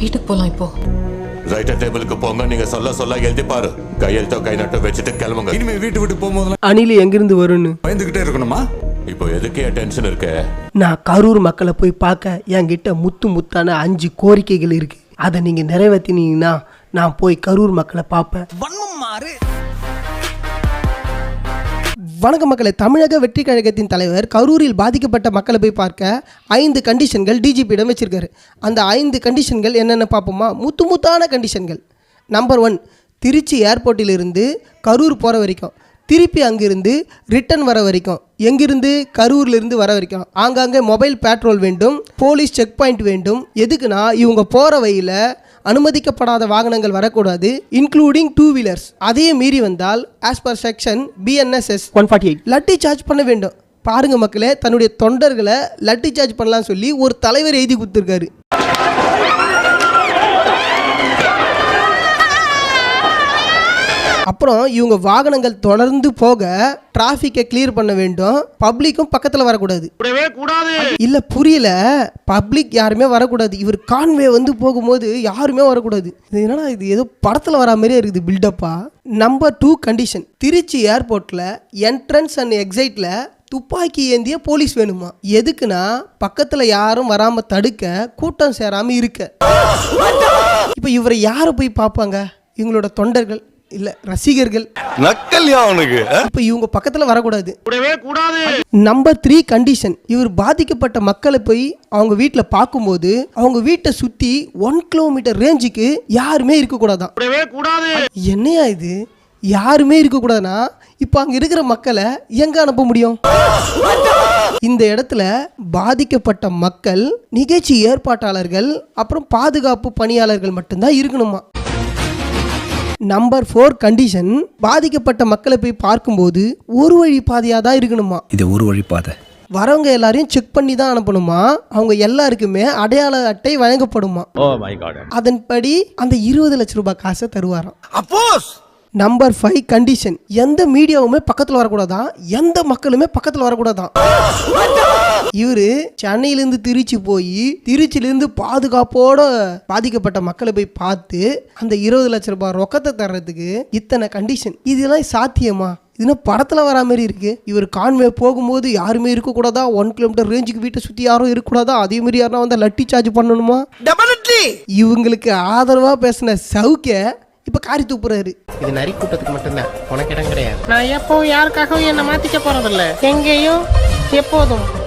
வீட்டுக்கு போலாம் இப்போ. ரைட்டர் டேபிளுக்கு போங்க. நீங்க சொல்ல சொல்ல எழுதி பாரு. கையெழுத்தோ கை நட்டோ வச்சுட்டு கிளம்புங்க. இனிமே வீட்டு விட்டு போகும்போதெல்லாம் அணில் எங்கிருந்து வரும்னு பயந்துகிட்டே இருக்கணுமா? இப்போ எதுக்கு என் டென்ஷன் இருக்கு? நான் கரூர் மக்களை போய் பார்க்க என்கிட்ட முத்து முத்தான அஞ்சு கோரிக்கைகள் இருக்கு. அதை நீங்க நிறைவேற்றினீங்கன்னா நான் போய் கரூர் மக்களை பார்ப்பேன். வணக்க மக்களை தமிழக வெற்றி கழகத்தின் தலைவர் கரூரில் பாதிக்கப்பட்ட மக்களை போய் பார்க்க ஐந்து கண்டிஷன்கள் டிஜிபியிடம் வச்சிருக்காரு. அந்த ஐந்து கண்டிஷன்கள் என்னென்ன பார்ப்போமா? முத்து முத்தான கண்டிஷன்கள் நம்பர் ஒன் திருச்சி ஏர்போர்ட்டிலிருந்து கரூர் போகிற வரைக்கும். திருப்பி அங்கிருந்து ரிட்டர்ன் வர வரைக்கும். எங்கிருந்து? கரூர்லேருந்து வர வரைக்கும். ஆங்காங்கே மொபைல் பேட்ரோல் வேண்டும் போலீஸ் செக் பாயிண்ட் வேண்டும். எதுக்குன்னா இவங்க போகிற வழியில் அனுமதிக்கப்படாத வாகனங்கள் வரக்கூடாது இன்க்ளூடிங் டூ வீலர்ஸ் அதையே மீறி வந்தால் as per section BNSS one forty eight lathi charge பண்ண வேண்டும். பாருங்க மக்களே தன்னுடைய தொண்டர்களை லட்டி சார்ஜ் பண்ணலாம்னு சொல்லி ஒரு தலைவர் எழுதி கொடுத்துருக்காரு. அப்புறம் இவங்க வாகனங்கள் தொடர்ந்து போக டிராஃபிக்கை கிளியர் பண்ண வேண்டும். பப்ளிக்கும் பக்கத்தில் வரக்கூடாது. இல்லை புரியல. பப்ளிக் யாருமே வரக்கூடாது. இவர் கான்வே வந்து போகும்போது யாருமே வரக்கூடாது. இது என்னடா இது? ஏதோ படத்தில் வரா மாதிரியே இருக்குது பில்டப்பா நம்பர் டூ கண்டிஷன் திருச்சி ஏர்போர்ட்டில் என்ட்ரன்ஸ் அண்ட் எக்ஸைட்டில் துப்பாக்கி ஏந்திய போலீஸ் வேணுமா? எதுக்குன்னா பக்கத்தில் யாரும் வராமல் தடுக்க கூட்டம் சேராமல் இருக்க. இப்போ இவரை யாரை போய் பார்ப்பாங்க? இவங்களோட தொண்டர்கள். இல்லை ரசிகர்கள். நக்கல்யா அவனுக்கு இப்போ இவங்க பக்கத்தில் வரக்கூடாது. நம்பர் த்ரீ கண்டிஷன் இவர் பாதிக்கப்பட்ட மக்களை போய் அவங்க வீட்டில் பார்க்கும்போது அவங்க வீட்டை சுற்றி ஒன் கிலோமீட்டர் ரேஞ்சுக்கு யாருமே இருக்கக்கூடாதான். என்னையா இது? யாருமே இருக்கக்கூடாதுன்னா இப்போ அங்கே இருக்கிற மக்களை எங்கே அனுப்ப முடியும்? இந்த இடத்துல பாதிக்கப்பட்ட மக்கள் நிகழ்ச்சி ஏற்பாட்டாளர்கள் அப்புறம் பாதுகாப்பு பணியாளர்கள் மட்டும்தான் இருக்கணுமா? நம்பர் ஃபோர் கண்டிஷன் பாதிக்கப்பட்ட மக்களை போய் பார்க்கும்போது ஒரு வழி பாதையாக தான் இருக்கணுமா? இது ஒரு வழி பாதை. வரவங்க எல்லாரையும் செக் பண்ணி தான் அனுப்பணுமா? அவங்க எல்லாருக்குமே அடையாள அட்டை வழங்கப்படுமா? அதன்படி அந்த இருபது லட்ச ரூபாய் காசை தருவாராம். அப்போஸ் நம்பர் ஃபைவ் கண்டிஷன் எந்த மீடியாவுமே பக்கத்தில் வரக்கூடாதான் எந்த மக்களுமே பக்கத்தில் வரக்கூடாதான் இவரு சென்னையிலேருந்து திருச்சி போய் திருச்சியிலேருந்து பாதுகாப்போட பாதிக்கப்பட்ட மக்களை போய் பார்த்து அந்த இருபது லட்ச ரூபாய் ரொக்கத்தை தர்றதுக்கு இத்தனை கண்டிஷன் இதெல்லாம் சாத்தியமா? இதுனா படத்தில் வரா மாதிரி இருக்கு? இவர் கான்வே போகும்போது யாருமே இருக்கக்கூடாதா? ஒன் கிலோமீட்டர் ரேஞ்சுக்கு வீட்டை சுற்றி யாரும் இருக்கக்கூடாதா? அதே மாதிரி யாரும் வந்து லட்டி சார்ஜ் பண்ணணுமா? இவங்களுக்கு ஆதரவாக பேசின சவுக்க இப்போ காரி துப்புறாரு. இது நரி கூட்டத்துக்கு மட்டும்தான். உனக்கு இடம் கிடையாது. நான் எப்பவும் யாருக்காகவும் என்ன மாத்திக்க போறதில்ல. எங்கேயும் எப்போதும்.